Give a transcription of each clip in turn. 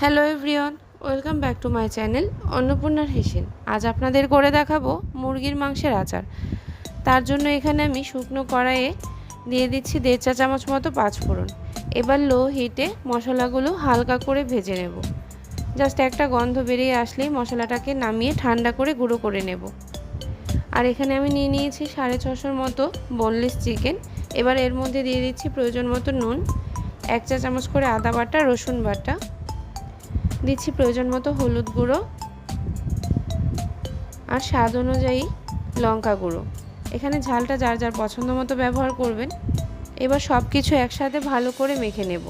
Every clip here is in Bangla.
Hello everyone welcome back to my channel অন্নপূর্ণার হেসেন আজ আপনাদের করে দেখাবো মুরগির মাংসের আচার। তার জন্য এখানে আমি শুকনো কড়াইয়ে দিয়ে দিচ্ছি দেড় চা চামচ মতো পাঁচফোড়ন এবার লো হিটে মশলাগুলো হালকা করে ভেজে নেব। জাস্ট একটা গন্ধ বেরিয়ে আসলেই মশলাটাকে নামিয়ে ঠান্ডা করে গুঁড়ো করে নেব। আর এখানে আমি নিয়ে নিয়েছি সাড়ে ছশোর মতো বোনলেস চিকেন এবার এর মধ্যে দিয়ে দিচ্ছি প্রয়োজন মতো নুন, এক চা চামচ করে আদা বাটা, রসুন বাটা। দিচ্ছি প্রয়োজন মতো হলুদ গুঁড়ো আর স্বাদ অনুযায়ী লঙ্কা গুঁড়ো। এখানে ঝালটা যার যার পছন্দ মতো ব্যবহার করবেন। এবার সব কিছু একসাথে ভালো করে মেখে নেব।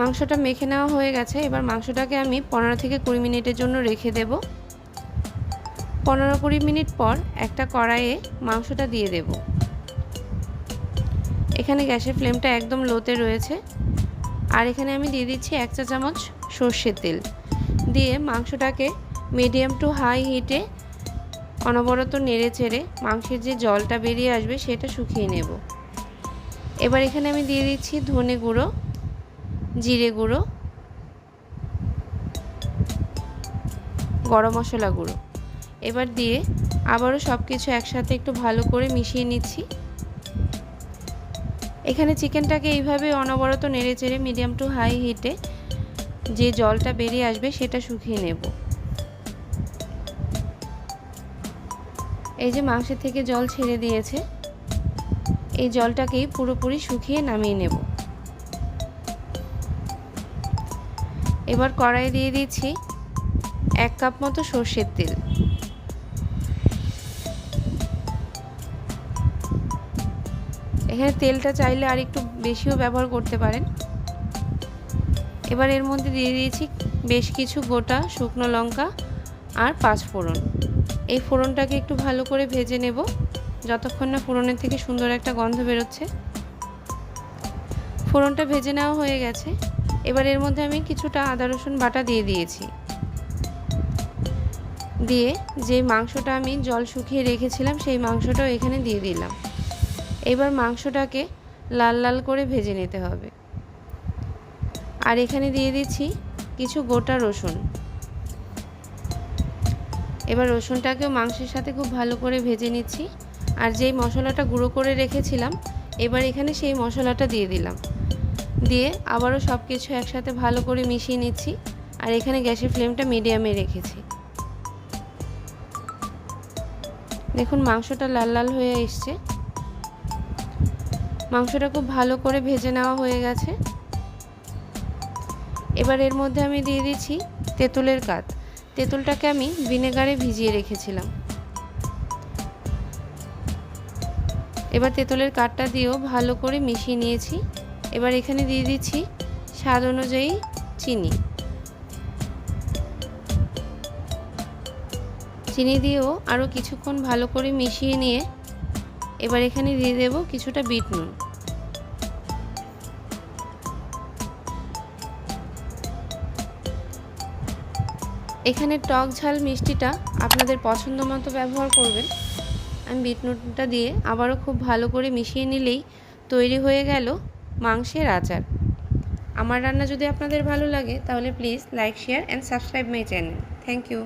মাংসটা মেখে নেওয়া হয়ে গেছে। এবার মাংসটাকে আমি পনেরো থেকে কুড়ি মিনিটের জন্য রেখে দেব। পনেরো কুড়ি মিনিট পর একটা কড়াইয়ে মাংসটা দিয়ে দেবো। এখানে গ্যাসের ফ্লেমটা একদম লোতে রয়েছে। আর এখানে আমি দিয়ে দিচ্ছি এক চা চামচ সর্ষের তেল। দিয়ে মাংসটাকে মিডিয়াম টু হাই হিটে অনবরত নেড়ে চেড়ে মাংসের যে জলটা বেরিয়ে আসবে সেটা শুকিয়ে নেব। এবার এখানে আমি দিয়ে দিচ্ছি ধনে গুঁড়ো, জিরে গুঁড়ো, গরম মশলা গুঁড়ো। এবার দিয়ে আবারও সব কিছু একসাথে একটু ভালো করে মিশিয়ে নিচ্ছি। এখানে চিকেনটাকে এইভাবে অনবরত নেড়ে চেড়ে মিডিয়াম টু হাই হিটে যে জলটা বেরিয়ে আসবে সেটা শুকিয়ে নেব। এই যে মাংসের থেকে জল ছেড়ে দিয়েছে, এই জলটাকেই পুরোপুরি শুকিয়ে নামিয়ে নেব। এবার কড়াই দিয়ে দিচ্ছি এক কাপ মতো সর্ষের তেল। এখানে তেলটা চাইলে আর একটু বেশিও ব্যবহার করতে পারেন। এবার এর মধ্যে দিয়ে দিয়েছি বেশ কিছু গোটা শুকনো লঙ্কা আর পাঁচ ফোড়ন। এই ফোড়নটাকে একটু ভালো করে ভেজে নেব, যতক্ষণ না ফোড়নের থেকে সুন্দর একটা গন্ধ বেরোচ্ছে। ফোড়নটা ভেজে নেওয়া হয়ে গেছে। এবার এর মধ্যে আমি কিছুটা আদা, রসুন বাটা দিয়ে দিয়েছি। দিয়ে যে মাংসটা আমি জল শুকিয়ে রেখেছিলাম, সেই মাংসটাও এখানে দিয়ে দিলাম। এবার মাংসটাকে লাল লাল করে ভেজে নিতে হবে। আর এখানে দিয়ে দিচ্ছি কিছু গোটা রসুন। এবার রসুনটাকেও মাংসের সাথে খুব ভালো করে ভেজে নিচ্ছি। আর যেই মশলাটা গুঁড়ো করে রেখেছিলাম, এবার এখানে সেই মশলাটা দিয়ে দিলাম। দিয়ে আবারও সব কিছু একসাথে ভালো করে মিশিয়ে নিচ্ছি। আর এখানে গ্যাসের ফ্লেমটা মিডিয়ামে রেখেছি। দেখুন মাংসটা লাল লাল হয়ে এসছে। মাংসটা খুব ভালো করে ভেজে নেওয়া হয়ে গেছে। এবার এর মধ্যে আমি দিয়ে দিচ্ছি তেঁতুলের কাত। তেঁতুলটাকে আমি ভিনেগারে ভিজিয়ে রেখেছিলাম। এবার তেঁতুলের কাঠটা দিয়েও ভালো করে মিশিয়ে নিয়েছি। এবার এখানে দিয়ে দিচ্ছি স্বাদ অনুযায়ী চিনি। চিনি দিয়েও আরও কিছুক্ষণ ভালো করে মিশিয়ে নিয়ে এবার এখানে দিয়ে দেব কিছুটা বিট নুন। এখানে টক ঝাল মিষ্টিটা আপনাদের পছন্দ মতো ব্যবহার করবেন। আমি বিট নুনটা দিয়ে আবারও খুব ভালো করে মিশিয়ে নিলেই তৈরি হয়ে গেল মাংসের আচার। আমার রান্না যদি আপনাদের ভালো লাগে তাহলে please like, share and subscribe my channel thank you